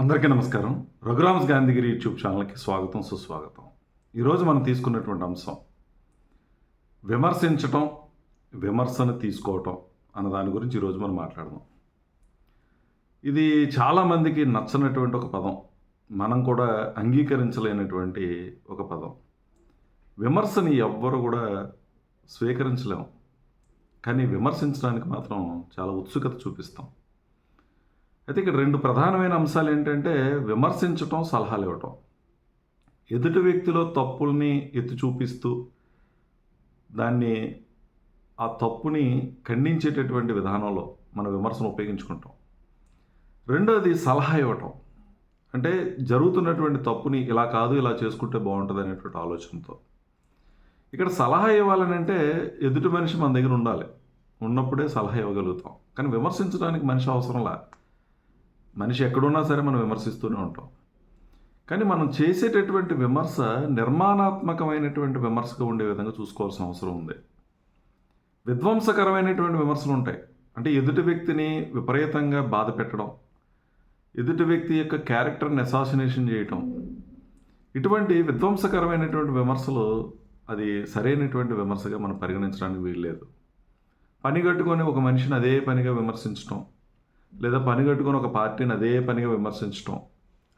అందరికీ నమస్కారం. రఘురామ్స్ గాంధీగిరి యూట్యూబ్ ఛానల్కి స్వాగతం సుస్వాగతం. ఈరోజు మనం తీసుకున్నటువంటి అంశం విమర్శించటం విమర్శను తీసుకోవటం అన్న దాని గురించి ఈరోజు మనం మాట్లాడదాం. ఇది చాలామందికి నచ్చనటువంటి ఒక పదం. మనం కూడా అంగీకరించలేనటువంటి ఒక పదం. విమర్శని ఎవ్వరు కూడా స్వీకరించలేము కానీ విమర్శించడానికి మాత్రం చాలా ఉత్సుకత చూపిస్తాం. అయితే ఇక్కడ రెండు ప్రధానమైన అంశాలు ఏంటంటే విమర్శించటం సలహాలు ఇవ్వటం. ఎదుటి వ్యక్తిలో తప్పుల్ని ఎత్తి చూపిస్తూ దాన్ని ఆ తప్పుని ఖండించేటటువంటి విధానంలో మన విమర్శను ఉపయోగించుకుంటాం. రెండోది సలహా ఇవ్వటం. అంటే జరుగుతున్నటువంటి తప్పుని ఇలా కాదు ఇలా చేసుకుంటే బాగుంటుంది అనేటువంటి ఆలోచనతో. ఇక్కడ సలహా ఇవ్వాలని అంటే ఎదుటి మనిషి మన దగ్గర ఉండాలి. ఉన్నప్పుడే సలహా ఇవ్వగలుగుతాం. కానీ విమర్శించడానికి మనిషి అవసరంలా మనిషి ఎక్కడున్నా సరే మనం విమర్శిస్తూనే ఉంటాం. కానీ మనం చేసేటటువంటి విమర్శ నిర్మాణాత్మకమైనటువంటి విమర్శగా ఉండే విధంగా చూసుకోవాల్సిన అవసరం ఉంది. విధ్వంసకరమైనటువంటి విమర్శలు ఉంటాయి. అంటే ఎదుటి వ్యక్తిని విపరీతంగా బాధ పెట్టడం ఎదుటి వ్యక్తి యొక్క క్యారెక్టర్ని అసాసినేషన్ చేయటం ఇటువంటి విధ్వంసకరమైనటువంటి విమర్శలు అది సరైనటువంటి విమర్శగా మనం పరిగణించడానికి వీల్లేదు. పని కట్టుకొని ఒక మనిషిని అదే పనిగా విమర్శించడం లేదా పని కట్టుకొని ఒక పార్టీని అదే పనిగా విమర్శించడం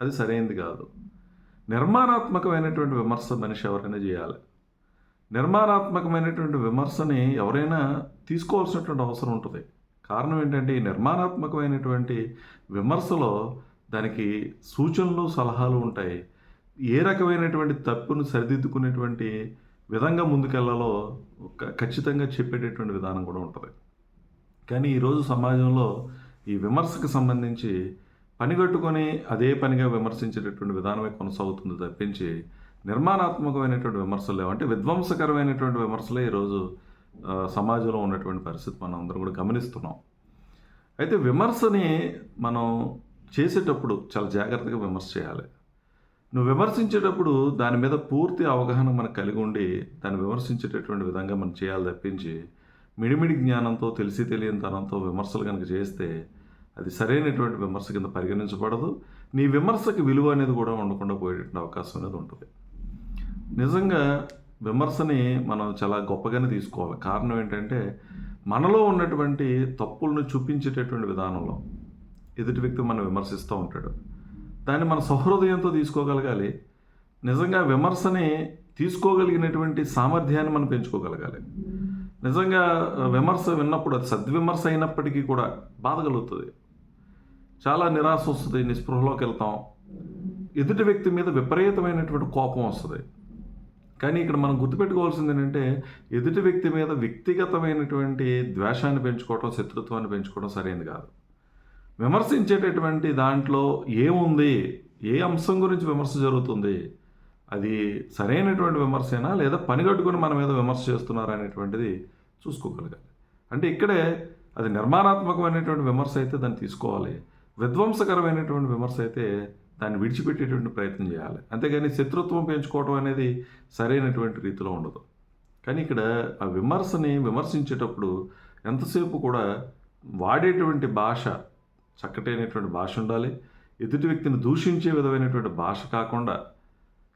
అది సరైనది కాదు. నిర్మాణాత్మకమైనటువంటి విమర్శ మనిషి ఎవరైనా చేయాలి. నిర్మాణాత్మకమైనటువంటి విమర్శని ఎవరైనా తీసుకోవాల్సినటువంటి అవసరం ఉంటుంది. కారణం ఏంటంటే ఈ నిర్మాణాత్మకమైనటువంటి విమర్శలో దానికి సూచనలు సలహాలు ఉంటాయి. ఏ రకమైనటువంటి తప్పును సరిదిద్దుకునేటువంటి విధంగా ముందుకెళ్ళాలో ఖచ్చితంగా చెప్పేటటువంటి విధానం కూడా ఉంటుంది. కానీ ఈరోజు సమాజంలో ఈ విమర్శకు సంబంధించి పనిగట్టుకొని అదే పనిగా విమర్శించేటటువంటి విధానమే కొనసాగుతుంది తప్పించి నిర్మాణాత్మకమైనటువంటి విమర్శలు లేవు. అంటే విధ్వంసకరమైనటువంటి విమర్శలే ఈరోజు సమాజంలో ఉన్నటువంటి పరిస్థితి మనం అందరం కూడా గమనిస్తున్నాం. అయితే విమర్శని మనం చేసేటప్పుడు చాలా జాగ్రత్తగా విమర్శ చేయాలి. నువ్వు విమర్శించేటప్పుడు దాని మీద పూర్తి అవగాహన మనకు కలిగి ఉండి దాన్ని విమర్శించేటటువంటి విధంగా మనం చేయాలి తప్పించి మిడిమిడి జ్ఞానంతో తెలిసి తెలియని తనంతో విమర్శలు కనుక చేస్తే అది సరైనటువంటి విమర్శ కింద పరిగణించబడదు. నీ విమర్శకి విలువ అనేది కూడా ఉండకుండా పోయేటువంటి అవకాశం అనేది ఉంటుంది. నిజంగా విమర్శని మనం చాలా గొప్పగానే తీసుకోవాలి. కారణం ఏంటంటే మనలో ఉన్నటువంటి తప్పులను చూపించేటటువంటి విధానంలో ఎదుటి వ్యక్తి మనం విమర్శిస్తూ ఉంటాడు. దాన్ని మన సహృదయంతో తీసుకోగలగాలి. నిజంగా విమర్శని తీసుకోగలిగినటువంటి సామర్థ్యాన్ని మనం పెంచుకోగలగాలి. నిజంగా విమర్శ విన్నప్పుడు అది సద్విమర్శ అయినప్పటికీ కూడా బాధ కలుగుతుంది చాలా నిరాశ వస్తుంది నిస్పృహలోకి వెళ్తాం. ఎదుటి వ్యక్తి మీద విపరీతమైనటువంటి కోపం వస్తుంది. కానీ ఇక్కడ మనం గుర్తుపెట్టుకోవాల్సింది ఏంటంటే ఎదుటి వ్యక్తి మీద వ్యక్తిగతమైనటువంటి ద్వేషాన్ని పెంచుకోవటం శత్రుత్వాన్ని పెంచుకోవడం సరైనది కాదు. విమర్శించేటటువంటి దాంట్లో ఏముంది? ఏ అంశం గురించి విమర్శ జరుగుతుంది? అది సరైనటువంటి విమర్శనా లేదా పనిగట్టుకుని మన మీద విమర్శ చేస్తున్నారా అనేటువంటిది చూసుకోగలగాలి. అంటే ఇక్కడే అది నిర్మాణాత్మకమైనటువంటి విమర్శ అయితే దాన్ని తీసుకోవాలి. విధ్వంసకరమైనటువంటి విమర్శ అయితే దాన్ని విడిచిపెట్టేటువంటి ప్రయత్నం చేయాలి. అంతేగాని శత్రుత్వం పెంచుకోవడం అనేది సరైనటువంటి రీతిలో ఉండదు. కానీ ఇక్కడ ఆ విమర్శని విమర్శించేటప్పుడు ఎంతసేపు కూడా వాడేటువంటి భాష చక్కటైనటువంటి భాష ఉండాలి. ఎదుటి వ్యక్తిని దూషించే విధమైనటువంటి భాష కాకుండా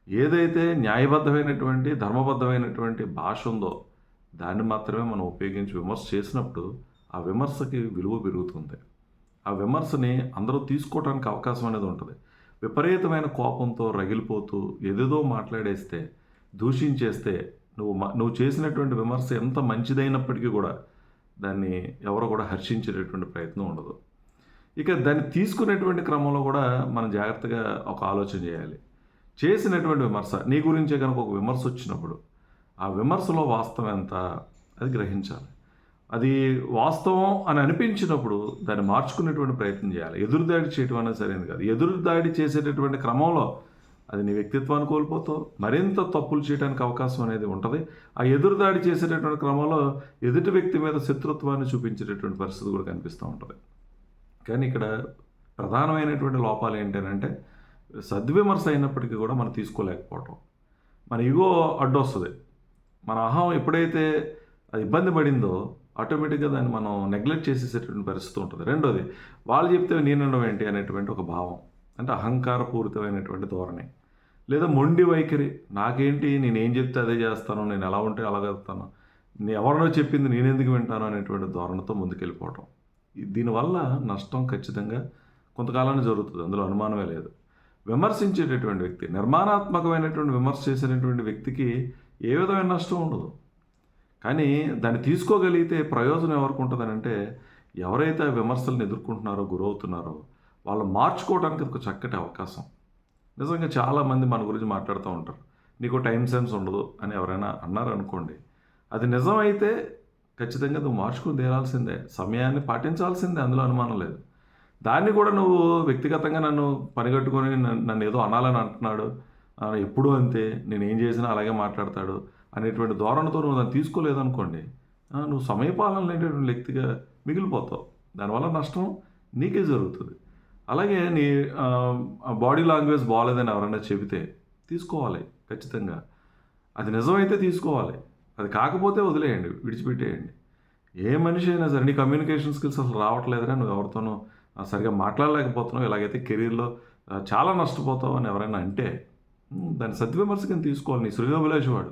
ఏదైతే న్యాయబద్ధమైనటువంటి ధర్మబద్ధమైనటువంటి భాష ఉందో దాన్ని మాత్రమే మనం ఉపయోగించి విమర్శ చేసినప్పుడు ఆ విమర్శకి విలువ పెరుగుతుంది. ఆ విమర్శని అందరూ తీసుకోవడానికి అవకాశం అనేది ఉంటుంది. విపరీతమైన కోపంతో రగిలిపోతూ ఏదేదో మాట్లాడేస్తే దూషించేస్తే నువ్వు మ- నువ్వు చేసినటువంటి విమర్శ ఎంత మంచిదైనప్పటికీ కూడా దాన్ని ఎవరు కూడా హర్షించేటటువంటి ప్రయత్నం ఉండదు. ఇక దాన్ని తీసుకునేటువంటి క్రమంలో కూడా మనం జాగ్రత్తగా ఒక ఆలోచన చేయాలి. చేసినటువంటి విమర్శ. నీ గురించే కనుక ఒక విమర్శ వచ్చినప్పుడు ఆ విమర్శలో వాస్తవం ఎంత? అది గ్రహించాలి. అది వాస్తవం అని అనిపించినప్పుడు దాన్ని మార్చుకునేటువంటి ప్రయత్నం చేయాలి. ఎదురుదాడి చేయటం అనేది సరైనది కాదు. ఎదురుదాడి చేసేటటువంటి క్రమంలో అది నీ వ్యక్తిత్వాన్ని కోల్పోతావు. మరింత తప్పులు చేయడానికి అవకాశం అనేది ఉంటుంది. ఆ ఎదురుదాడి చేసేటటువంటి క్రమంలో ఎదుటి వ్యక్తి మీద శత్రుత్వాన్ని చూపించేటటువంటి పరిస్థితి కూడా కనిపిస్తూ ఉంటుంది. కానీ ఇక్కడ ప్రధానమైనటువంటి లోపాలు ఏంటంటే సద్విమర్శ అయినప్పటికీ కూడా మనం తీసుకోలేకపోవటం. మన ఇగో అడ్డొస్తుంది. మన అహం ఎప్పుడైతే అది ఇబ్బంది పడిందో ఆటోమేటిక్గా దాన్ని మనం నెగ్లెక్ట్ చేసేసేటువంటి పరిస్థితి ఉంటుంది. రెండోది వాళ్ళు చెప్తే నేనుండడం ఏంటి అనేటువంటి ఒక భావం అంటే అహంకారపూరితమైనటువంటి ధోరణి. లేదా మొండి వైఖరి నాకేంటి నేను ఏం చెప్తే అదే చేస్తాను నేను ఎలా ఉంటే అలా వెళ్తాను నేను ఎవరినో చెప్పింది నేను ఎందుకు వింటాను అనేటువంటి ధోరణితో ముందుకెళ్ళిపోవటం. దీనివల్ల నష్టం ఖచ్చితంగా కొంతకాలాన్ని జరుగుతుంది. అందులో అనుమానమే లేదు. విమర్శించేటటువంటి వ్యక్తి నిర్మాణాత్మకమైనటువంటి విమర్శ చేసినటువంటి వ్యక్తికి ఏ విధమైన నష్టం ఉండదు. కానీ దాన్ని తీసుకోగలిగితే ప్రయోజనం ఎవరికి ఉంటుందనంటే ఎవరైతే ఆ విమర్శలను ఎదుర్కొంటున్నారో గురవుతున్నారో వాళ్ళు మార్చుకోవడానికి ఒక చక్కటి అవకాశం. నిజంగా చాలామంది మన గురించి మాట్లాడుతూ ఉంటారు. నీకు టైం సెన్స్ ఉండదు అని ఎవరైనా అన్నారు అనుకోండి అది నిజమైతే ఖచ్చితంగా నువ్వు మార్చుకుని తీరాల్సిందే. సమయాన్ని పాటించాల్సిందే అందులో అనుమానం లేదు. దాన్ని కూడా నువ్వు వ్యక్తిగతంగా నన్ను పనిగట్టుకొని నన్ను నన్ను ఏదో అనాలని అంటున్నాడు. ఎప్పుడూ అంతే నేను ఏం చేసినా అలాగే మాట్లాడతాడు అనేటువంటి ధోరణితో నువ్వు దాన్ని తీసుకోలేదనుకోండి. నువ్వు సమయపాలన లేనటువంటి వ్యక్తిగా మిగిలిపోతావు. దానివల్ల నష్టం నీకే జరుగుతుంది. అలాగే నీ బాడీ లాంగ్వేజ్ బాగాలేదని ఎవరైనా చెబితే తీసుకోవాలి ఖచ్చితంగా. అది నిజమైతే తీసుకోవాలి. అది కాకపోతే వదిలేయండి విడిచిపెట్టేయండి. ఏ మనిషి అయినా సరే నీ కమ్యూనికేషన్ స్కిల్స్ అసలు రావట్లేదురా నువ్వు ఎవరితోనూ సరిగా మాట్లాడలేకపోతున్నావు. ఇలాగైతే కెరీర్లో చాలా నష్టపోతావు అని ఎవరైనా అంటే దాన్ని సద్విమర్శకం తీసుకోవాలి. నీ శ్రేయోభిలాషి వాడు.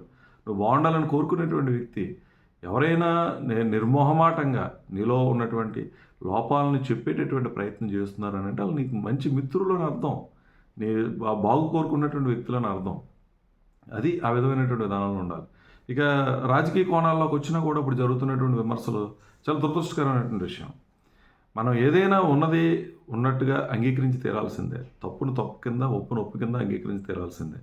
నువ్వు బాగుండాలని కోరుకునేటువంటి వ్యక్తి ఎవరైనా నిర్మోహమాటంగా నీలో ఉన్నటువంటి లోపాలను చెప్పేటటువంటి ప్రయత్నం చేస్తున్నారు అని అంటే వాళ్ళు నీకు మంచి మిత్రులు అని అర్థం. నీ బాగు కోరుకున్నటువంటి వ్యక్తులని అర్థం. అది ఆ విధమైనటువంటి విధానంలో ఉండాలి. ఇక రాజకీయ కోణాల్లోకి వచ్చినా కూడా ఇప్పుడు జరుగుతున్నటువంటి విమర్శలు చాలా దురదృష్టకరమైనటువంటి విషయం. మనం ఏదైనా ఉన్నది ఉన్నట్టుగా అంగీకరించి తీరాల్సిందే. తప్పును తప్పు కింద ఒప్పును ఒప్పు కింద అంగీకరించి తీరాల్సిందే.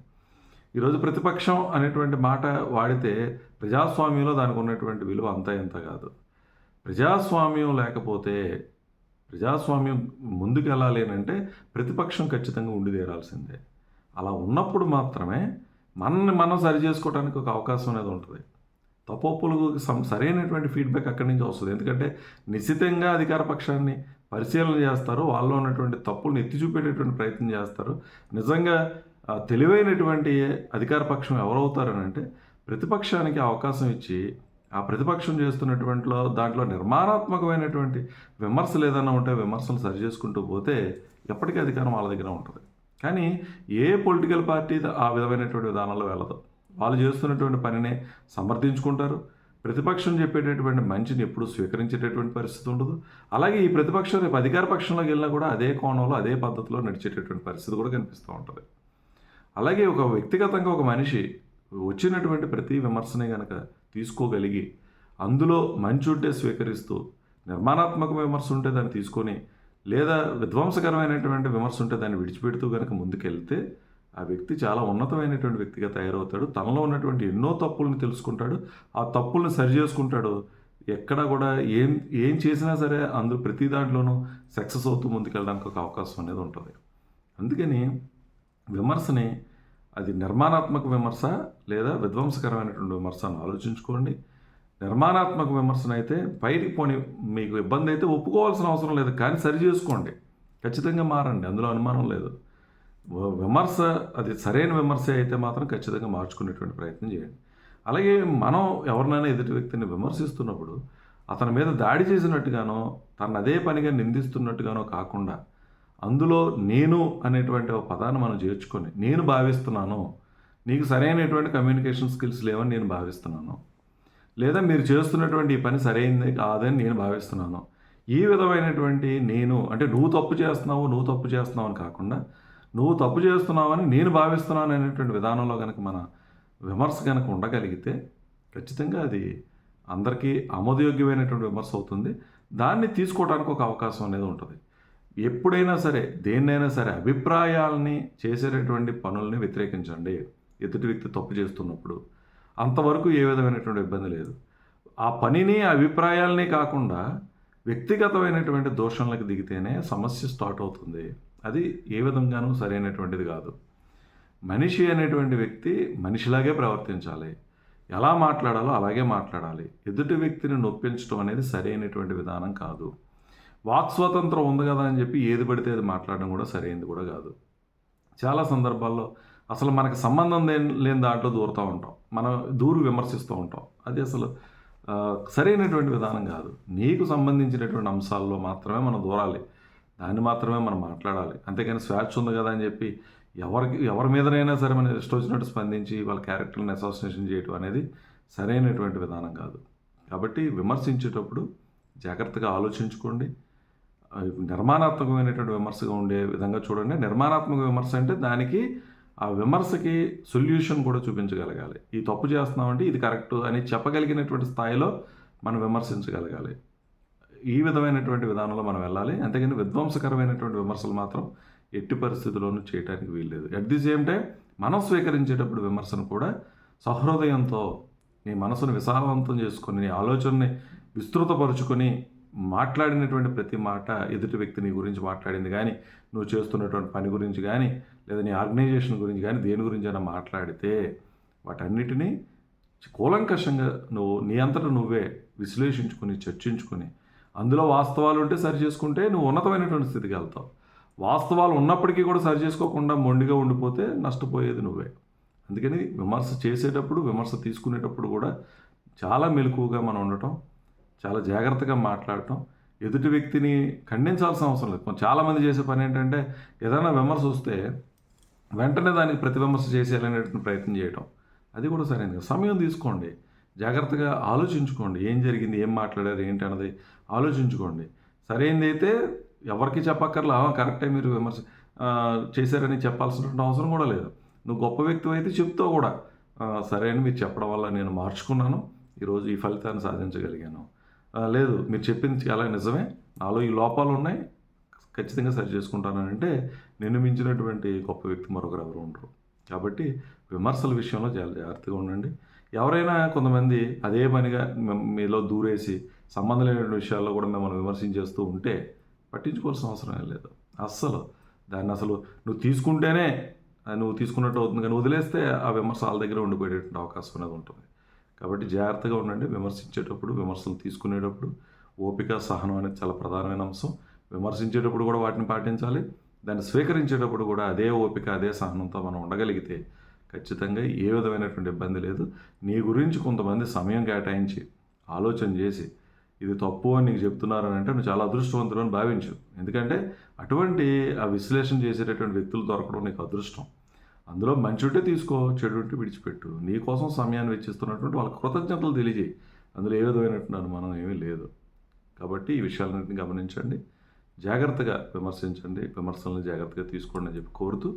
ఈరోజు ప్రతిపక్షం అనేటువంటి మాట వాడితే ప్రజాస్వామ్యంలో దానికి ఉన్నటువంటి విలువ అంతా ఎంత కాదు. ప్రజాస్వామ్యం లేకపోతే ప్రజాస్వామ్యం ముందుకు వెళ్ళాలి అంటే ప్రతిపక్షం ఖచ్చితంగా ఉండి తీరాల్సిందే. అలా ఉన్నప్పుడు మాత్రమే మనల్ని మనం సరి చేసుకోవడానికి ఒక అవకాశం అనేది ఉంటుంది. తపోపులకు సం- సరైనటువంటి ఫీడ్బ్యాక్ అక్కడి నుంచి వస్తుంది. ఎందుకంటే నిశ్చితంగా అధికార పక్షాన్ని పరిశీలన చేస్తారు వాళ్ళలో ఉన్నటువంటి తప్పులను ఎత్తి చూపేటటువంటి ప్రయత్నం చేస్తారు. నిజంగా తెలివైనటువంటి అధికార పక్షం ఎవరవుతారని అంటే ప్రతిపక్షానికి అవకాశం ఇచ్చి ఆ ప్రతిపక్షం చేస్తున్నటువంటిలో దాంట్లో నిర్మాణాత్మకమైనటువంటి విమర్శలు ఏదైనా ఉంటే విమర్శలు సరి చేసుకుంటూ పోతే ఎప్పటికీ అధికారం వాళ్ళ దగ్గర ఉంటుంది. కానీ ఏ పొలిటికల్ పార్టీ ఆ విధమైనటువంటి విధానంలో వెళ్ళదు. వాళ్ళు చేస్తున్నటువంటి పనినే సమర్థించుకుంటారు. ప్రతిపక్షం చెప్పేటటువంటి మంచిని ఎప్పుడు స్వీకరించేటటువంటి పరిస్థితి ఉండదు. అలాగే ఈ ప్రతిపక్షం రేపు అధికార పక్షంలోకి వెళ్ళినా కూడా అదే కోణంలో అదే పద్ధతిలో నడిచేటటువంటి పరిస్థితి కూడా కనిపిస్తూ ఉంటుంది. అలాగే ఒక వ్యక్తిగతంగా ఒక మనిషి వచ్చినటువంటి ప్రతి విమర్శని కనుక తీసుకోగలిగి అందులో మంచి ఉంటే స్వీకరిస్తూ నిర్మాణాత్మక విమర్శ ఉంటే దాన్ని తీసుకొని లేదా విధ్వంసకరమైనటువంటి విమర్శ ఉంటే దాన్ని విడిచిపెడుతూ కనుక ముందుకెళ్తే ఆ వ్యక్తి చాలా ఉన్నతమైనటువంటి వ్యక్తిగా తయారవుతాడు. తనలో ఉన్నటువంటి ఎన్నో తప్పుల్ని తెలుసుకుంటాడు. ఆ తప్పుల్ని సరి చేసుకుంటాడు. ఎక్కడ కూడా ఏం ఏం చేసినా సరే అందులో ప్రతి దాంట్లోనూ సక్సెస్ అవుతూ ముందుకెళ్ళడానికి ఒక అవకాశం అనేది ఉంటుంది. అందుకని విమర్శని అది నిర్మాణాత్మక విమర్శ లేదా విధ్వంసకరమైనటువంటి విమర్శ అని ఆలోచించుకోండి. నిర్మాణాత్మక విమర్శన అయితే బయటికి పోని మీకు ఇబ్బంది అయితే ఒప్పుకోవాల్సిన అవసరం లేదు. కానీ సరి చేసుకోండి. ఖచ్చితంగా మారండి. అందులో అనుమానం లేదు. విమర్శ అది సరైన విమర్శ అయితే మాత్రం ఖచ్చితంగా మార్చుకునేటువంటి ప్రయత్నం చేయండి. అలాగే మనం ఎవరినైనా ఎదుటి వ్యక్తిని విమర్శిస్తున్నప్పుడు అతని మీద దాడి చేసినట్టుగానో తను అదే పనిగా నిందిస్తున్నట్టుగానో కాకుండా అందులో నేను అనేటువంటి ఒక పదాన్ని మనం చేర్చుకొని నేను భావిస్తున్నాను నీకు సరైనటువంటి కమ్యూనికేషన్ స్కిల్స్ లేవని నేను భావిస్తున్నాను లేదా మీరు చేస్తున్నటువంటి ఈ పని సరైనది కాదని నేను భావిస్తున్నాను ఈ విధమైనటువంటి నేను అంటే నువ్వు తప్పు చేస్తున్నావు నువ్వు తప్పు చేస్తున్నావు అని కాకుండా నువ్వు తప్పు చేస్తున్నావని నేను భావిస్తున్నాను అనేటువంటి విధానంలో కనుక మన విమర్శ కనుక ఉండగలిగితే ఖచ్చితంగా అది అందరికీ ఆమోదయోగ్యమైనటువంటి విమర్శ అవుతుంది. దాన్ని తీసుకోవడానికి ఒక అవకాశం అనేది ఉంటుంది. ఎప్పుడైనా సరే దేన్నైనా సరే అభిప్రాయాలని చేసేటటువంటి పనుల్ని వ్యతిరేకించండి. ఎదుటి వ్యక్తి తప్పు చేస్తున్నప్పుడు అంతవరకు ఏ విధమైనటువంటి ఇబ్బంది లేదు. ఆ పనిని అభిప్రాయాలని కాకుండా వ్యక్తిగతమైనటువంటి దోషంలకు దిగితేనే సమస్య స్టార్ట్ అవుతుంది. అది ఏ విధంగానూ సరైనటువంటిది కాదు. మనిషి అనేటువంటి వ్యక్తి మనిషిలాగే ప్రవర్తించాలి. ఎలా మాట్లాడాలో అలాగే మాట్లాడాలి. ఎదుటి వ్యక్తిని నొప్పించడం అనేది సరైనటువంటి విధానం కాదు. వాక్ స్వాతంత్రం ఉంది కదా అని చెప్పి ఏది పడితే అది మాట్లాడడం కూడా సరైనది కూడా కాదు. చాలా సందర్భాల్లో అసలు మనకు సంబంధం లేని లేని దాంట్లో దూరుతూ ఉంటాం. మనం దూరు విమర్శిస్తూ ఉంటాం. అది అసలు సరైనటువంటి విధానం కాదు. నీకు సంబంధించినటువంటి అంశాల్లో మాత్రమే మనం దూరాలి. దాన్ని మాత్రమే మనం మాట్లాడాలి. అంతేగాని స్వేచ్ఛ ఉంది కదా అని చెప్పి ఎవరికి ఎవరి మీదనైనా సరే మనం ఇష్టం వచ్చినట్టు స్పందించి వాళ్ళ క్యారెక్టర్ని అసోసియేషన్ చేయటం అనేది సరైనటువంటి విధానం కాదు. కాబట్టి విమర్శించేటప్పుడు జాగ్రత్తగా ఆలోచించుకోండి. నిర్మాణాత్మకమైనటువంటి విమర్శగా ఉండే విధంగా చూడండి. నిర్మాణాత్మక విమర్శ అంటే దానికి ఆ విమర్శకి సొల్యూషన్ కూడా చూపించగలగాలి. ఈ తప్పు చేస్తున్నామంటే ఇది కరెక్ట్ అని చెప్పగలిగినటువంటి స్థాయిలో మనం విమర్శించగలగాలి. ఈ విధమైనటువంటి విధానంలో మనం వెళ్ళాలి. అంతేగాని విధ్వంసకరమైనటువంటి విమర్శలు మాత్రం ఎట్టి పరిస్థితుల్లోనూ చేయడానికి వీల్లేదు. అట్ ది సేమ్ టైం మనం స్వీకరించేటప్పుడు విమర్శను కూడా సహృదయంతో నీ మనసును విశాలవంతం చేసుకొని నీ ఆలోచనని విస్తృతపరుచుకొని మాట్లాడినటువంటి ప్రతి మాట ఎదుటి వ్యక్తి నీ గురించి మాట్లాడింది కానీ నువ్వు చేస్తున్నటువంటి పని గురించి కానీ లేదా నీ ఆర్గనైజేషన్ గురించి కానీ దేని గురించి అయినా మాట్లాడితే వాటన్నిటినీ కూలంకషంగా నువ్వు నీ అంతటా నువ్వే విశ్లేషించుకొని చర్చించుకొని అందులో వాస్తవాలు ఉంటే సరి చేసుకుంటే నువ్వు ఉన్నతమైనటువంటి స్థితికి వెళ్తావు. వాస్తవాలు ఉన్నప్పటికీ కూడా సరి చేసుకోకుండా మొండిగా ఉండిపోతే నష్టపోయేది నువ్వే. అందుకని విమర్శ చేసేటప్పుడు విమర్శ తీసుకునేటప్పుడు కూడా చాలా మెలకువగా మనం ఉండటం చాలా జాగ్రత్తగా మాట్లాడటం ఎదుటి వ్యక్తిని ఖండించాల్సిన అవసరం లేదు. చాలామంది చేసే పని ఏంటంటే ఏదైనా విమర్శ వస్తే వెంటనే దానికి ప్రతి విమర్శ చేసేయాలనేటువంటి ప్రయత్నం చేయటం. అది కూడా సరైనది సమయం తీసుకోండి. జాగ్రత్తగా ఆలోచించుకోండి. ఏం జరిగింది? ఏం మాట్లాడారు? ఏంటి అన్నది ఆలోచించుకోండి. సరైనది అయితే ఎవరికి చెప్పక్కర్లా? కరెక్టే మీరు విమర్శ చేశారని చెప్పాల్సినటువంటి అవసరం కూడా లేదు. నువ్వు గొప్ప వ్యక్తి అయితే చెప్తావు కూడా. సరే అని మీరు చెప్పడం వల్ల నేను మార్చుకున్నాను. ఈరోజు ఈ ఫలితాన్ని సాధించగలిగాను. లేదు మీరు చెప్పింది చాలా నిజమే. నాలో ఈ లోపాలు ఉన్నాయి. ఖచ్చితంగా సరి చేసుకుంటానంటే నిన్ను మించినటువంటి గొప్ప వ్యక్తి మరొకరు ఎవరు ఉండరు. కాబట్టి విమర్శల విషయంలో చాలా జాగ్రత్తగా ఉండండి. ఎవరైనా కొంతమంది అదే పనిగా మీలో దూరేసి సంబంధం లేని విషయాల్లో కూడా మిమ్మల్ని విమర్శించేస్తూ ఉంటే పట్టించుకోవాల్సిన అవసరం ఏం లేదు. అస్సలు దాన్ని అసలు నువ్వు తీసుకుంటేనే నువ్వు తీసుకున్నట్టు అవుతుంది కానీ వదిలేస్తే ఆ విమర్శ వాళ్ళ దగ్గర ఉండిపోయేటువంటి అవకాశం అనేది ఉంటుంది. కాబట్టి జాగ్రత్తగా ఉండండి. విమర్శించేటప్పుడు విమర్శలు తీసుకునేటప్పుడు ఓపిక సహనం అనేది చాలా ప్రధానమైన అంశం. విమర్శించేటప్పుడు కూడా వాటిని పాటించాలి. దాన్ని స్వీకరించేటప్పుడు కూడా అదే ఓపిక అదే సహనంతో మనం ఉండగలిగితే ఖచ్చితంగా ఏ విధమైనటువంటి ఇబ్బంది లేదు. నీ గురించి కొంతమంది సమయం కేటాయించి ఆలోచన చేసి ఇది తప్పు అని నీకు చెప్తున్నారని అంటే నువ్వు చాలా అదృష్టవంతుడు అని భావించు. ఎందుకంటే అటువంటి ఆ విశ్లేషణ చేసేటటువంటి వ్యక్తులు దొరకడం నీకు అదృష్టం. అందులో మంచి ఉంటే తీసుకో చెడు ఉంటే విడిచిపెట్టు. నీ కోసం సమయాన్ని వెచ్చిస్తున్నటువంటి వాళ్ళ కృతజ్ఞతలు తెలియజేయి. అందులో ఏ విధమైనటువంటి అనుమానం ఏమీ లేదు. కాబట్టి ఈ విషయాలన్నింటినీ గమనించండి. జాగ్రత్తగా విమర్శించండి. విమర్శలను జాగ్రత్తగా తీసుకోండి అని చెప్పి కోరుతూ